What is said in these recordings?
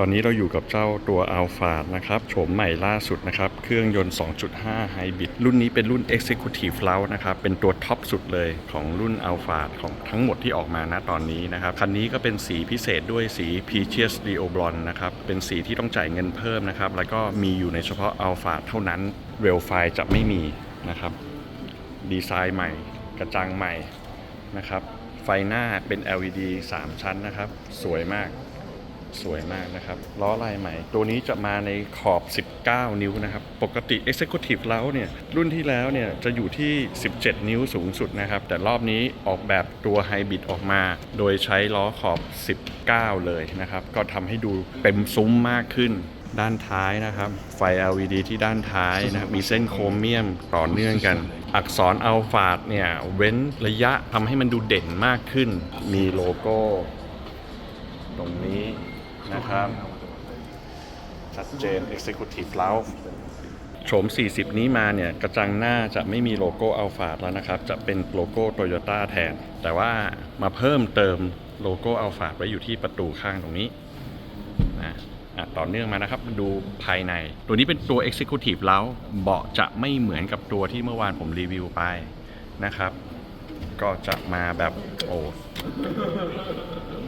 ตอนนี้เราอยู่กับเจ้าตัว a l p h a นะครับโฉมใหม่ล่าสุดนะครับ เครื่องยนต์ 2.5 Hybrid รุ่นนี้เป็นรุ่น Executive l o u นะครับ เป็นตัวท็อปสุดเลยของรุ่น a l p h a ของทั้งหมดที่ออกมาณตอนนี้นะครับ คันนี้ก็เป็นสีพิเศษด้วยสี Peaches Dio Blonde นะครับ เป็นสีที่ต้องจ่ายเงินเพิ่มนะครับ แล้วก็มีอยู่ในเฉพาะ a l p h a เท่านั้น r a l f i จะไม่มีนะครับ ดีไซน์ใหม่ กระจังใหม่นะครับ ไฟหน้าเป็น LED 3 ชั้นนะครับ สวยมาก สวยมากนะครับ ล้อลายใหม่ ตัวนี้จะมาในขอบ 19 นิ้วนะครับ ปกติ Executive แล้วเนี่ย รุ่นที่แล้วเนี่ย จะอยู่ที่ 17 นิ้วสูงสุดนะครับ แต่รอบนี้ออกแบบตัวไฮบริดออกมา โดยใช้ล้อขอบ 19 เลยนะครับ ก็ทำให้ดูเต็มซุ้มมากขึ้นด้านท้ายนะครับ ไฟ LED ที่ด้านท้ายนะมีเส้นโครเมียมต่อเนื่องกัน อักษรอัลฟาดเนี่ย เว้นระยะทำให้มันดูเด่นมากขึ้น มีโลโก้ ตรงนี้ นะครับชัดเจน Executive l o u โฉม 40 นี้มาเนี่ย กระจังหน้าจะไม่มีโลโก้อัลฟาแล้วนะครับ จะเป็นโลโก้โตโยต้าแทน แต่ว่ามาเพิ่มเติมโลโก้อัลฟาไว้อยู่ที่ประตูข้างตรงนี้นะอะต่อเนื่องมานะครับมาดูภายใน ตัวนี้เป็นตัว Executive แล้วเบาะจะไม่เหมือนกับตัวที่เมื่อวานผมรีวิวไปนะครับ ก็จะมาแบบโอ้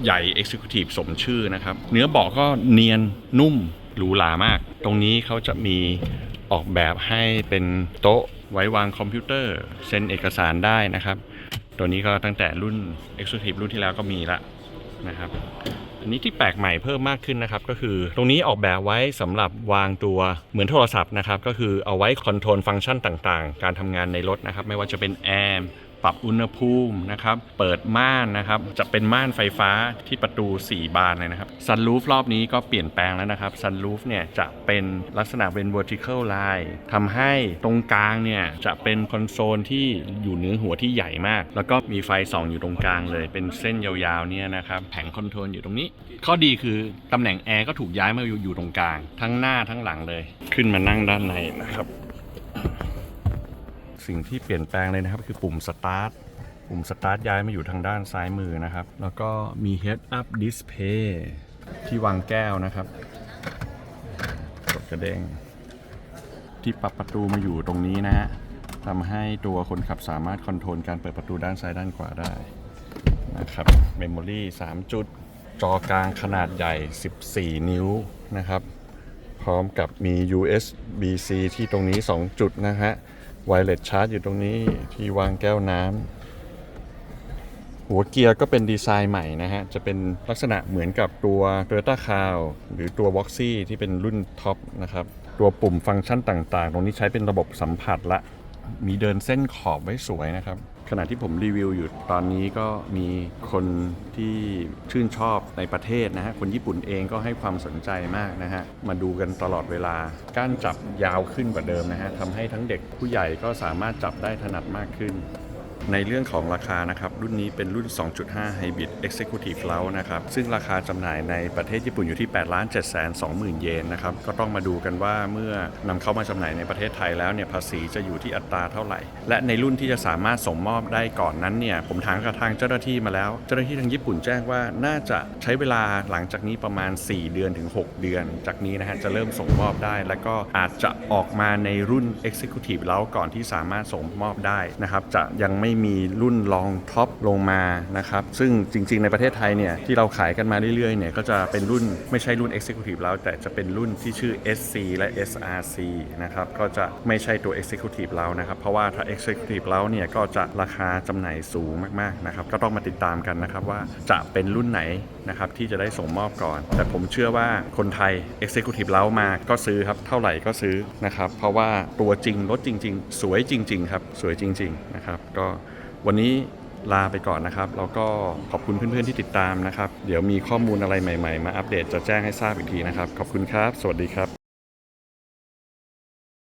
ใหญ่ Executive สมชื่อนะครับ เนื้อเบาะก็เนียนนุ่มหรูหรามาก ตรงนี้เขาจะมีออกแบบให้เป็นโต๊ะไว้วางคอมพิวเตอร์เซ็นเอกสารได้นะครับ ตัวนี้ก็ตั้งแต่รุ่น Executive รุ่นที่แล้วก็มีละนะครับ อันนี้ที่แปลกใหม่เพิ่มมากขึ้นนะครับ ก็คือตรงนี้ออกแบบไว้สำหรับวางตัวเหมือนโทรศัพท์นะครับ ก็คือเอาไว้คอนโทรลฟังก์ชันต่างๆ การทำงานในรถนะครับ ไม่ว่าจะเป็นแอร์ ปรับอุณหภูมินะครับ เปิดม่านนะครับ จะเป็นม่านไฟฟ้าที่ประตู 4 บานเลยนะครับซันรูฟรอบนี้ก็เปลี่ยนแปลงแล้วนะครับซันรูฟเนี่ยจะเป็นลักษณะเป็น vertical line ทำให้ตรงกลางเนี่ยจะเป็นคอนโซลที่อยู่เหนือหัวที่ใหญ่มาก แล้วก็มีไฟส่องอยู่ตรงกลางเลย เป็นเส้นยาวๆเนี่ยนะครับ แผงคอนโทรลอยู่ตรงนี้ ข้อดีคือตำแหน่งแอร์ก็ถูกย้ายมาอยู่อยู่ตรงกลาง ทั้งหน้าทั้งหลังเลย ขึ้นมานั่งด้านในนะครับ สิ่งที่เปลี่ยนแปลงเลยนะครับ คือปุ่มสตาร์ทปุ่มสตาร์ทย้ายมาอยู่ทางด้านซ้ายมือนะครับ แล้วก็มี Head Up Display ที่วางแก้วนะครับกดกระเด้งที่ปรับประตูมาอยู่ตรงนี้นะฮะทำให้ตัวคนขับสามารถคอนโทรลการเปิดประตูด้านซ้ายด้านขวาได้นะครับเมมโมรี่3จุด จอกลางขนาดใหญ่ 14 นิ้วนะครับ พร้อมกับมี USB-C ที่ตรงนี้ 2 จุดนะฮะ ไวเลสชาร์จอยู่ตรงนี้ที่วางแก้วน้ำหัวเกียร์ก็เป็นดีไซน์ใหม่นะฮะ จะเป็นลักษณะเหมือนกับตัว t o y ต้าคาวหรือตัว v o x y ที่เป็นรุ่นท็อปนะครับ ตัวปุ่มฟังก์ชันต่างๆ ตรงนี้ใช้เป็นระบบสัมผัสละ มีเดินเส้นขอบไว้สวยนะครับ ขณะที่ผมรีวิวอยู่ตอนนี้ก็มีคนที่ชื่นชอบในประเทศนะฮะ คนญี่ปุ่นเองก็ให้ความสนใจมากนะฮะ มาดูกันตลอดเวลาก้านจับยาวขึ้นกว่าเดิมนะฮะทำให้ทั้งเด็กผู้ใหญ่ก็สามารถจับได้ถนัดมากขึ้น ในเรื่องของราคานะครับ รุ่นนี้เป็นรุ่น 2.5 Hybrid Executive l o u นะครับ ซึ่งราคาจำหน่ายในประเทศญี่ปุ่นอยู่ที่ 8 7 2 0 0 0 0 เยนนะครับ ก็ต้องมาดูกันว่าเมื่อนำเข้ามาจำหน่ายในประเทศไทยแล้วเนี่ยภาษีจะอยู่ที่อัตราเท่าไหร่ และในรุ่นที่จะสามารถส่งมอบได้ก่อนนั้นเนี่ยผมถามกับทางเจ้าหน้าที่มาแล้ว เจ้าหน้าที่ทางญี่ปุ่นแจ้งว่าน่าจะใช้เวลาหลังจากนี้ประมาณ 4 เดือนถึง 6 เดือน จากนี้นะฮะจะเริ่มส่งมอบได้ แล้วก็อาจจะออกมาในรุ่น Executive แล้วก่อนที่สามารถส่งมอบได้นะครับจะยังไม่มีรุ่นรองท็อปลงมานะครับซึ่งจริง ๆ ในประเทศไทยเนี่ยที่เราขายกันมาเรื่อยๆเนี่ยก็จะเป็นรุ่นไม่ใช่รุ่น Executive แล้ว แต่จะเป็นรุ่นที่ชื่อ SC และ SRC นะครับก็จะไม่ใช่ตัว Executive แล้วนะครับเพราะว่าถ้า Executive แล้วเนี่ยก็จะราคาจำหน่ายสูงมากๆนะครับก็ต้องมาติดตามกันนะครับว่าจะเป็นรุ่นไหนนะครับที่จะได้ส่งมอบก่อน แต่ผมเชื่อว่าคนไทย Executive แล้วมาก็ซื้อครับเท่าไหร่ก็ซื้อนะครับเพราะว่าตัวจริงรถจริง ๆ สวยจริง ๆ ครับ สวยจริง ๆ นะครับก็ วันนี้ลาไปก่อนนะครับ แล้วก็ขอบคุณเพื่อนๆที่ติดตามนะครับ เดี๋ยวมีข้อมูลอะไรใหม่ๆ มาอัปเดตจะแจ้งให้ทราบอีกทีนะครับ ขอบคุณครับ สวัสดีครับ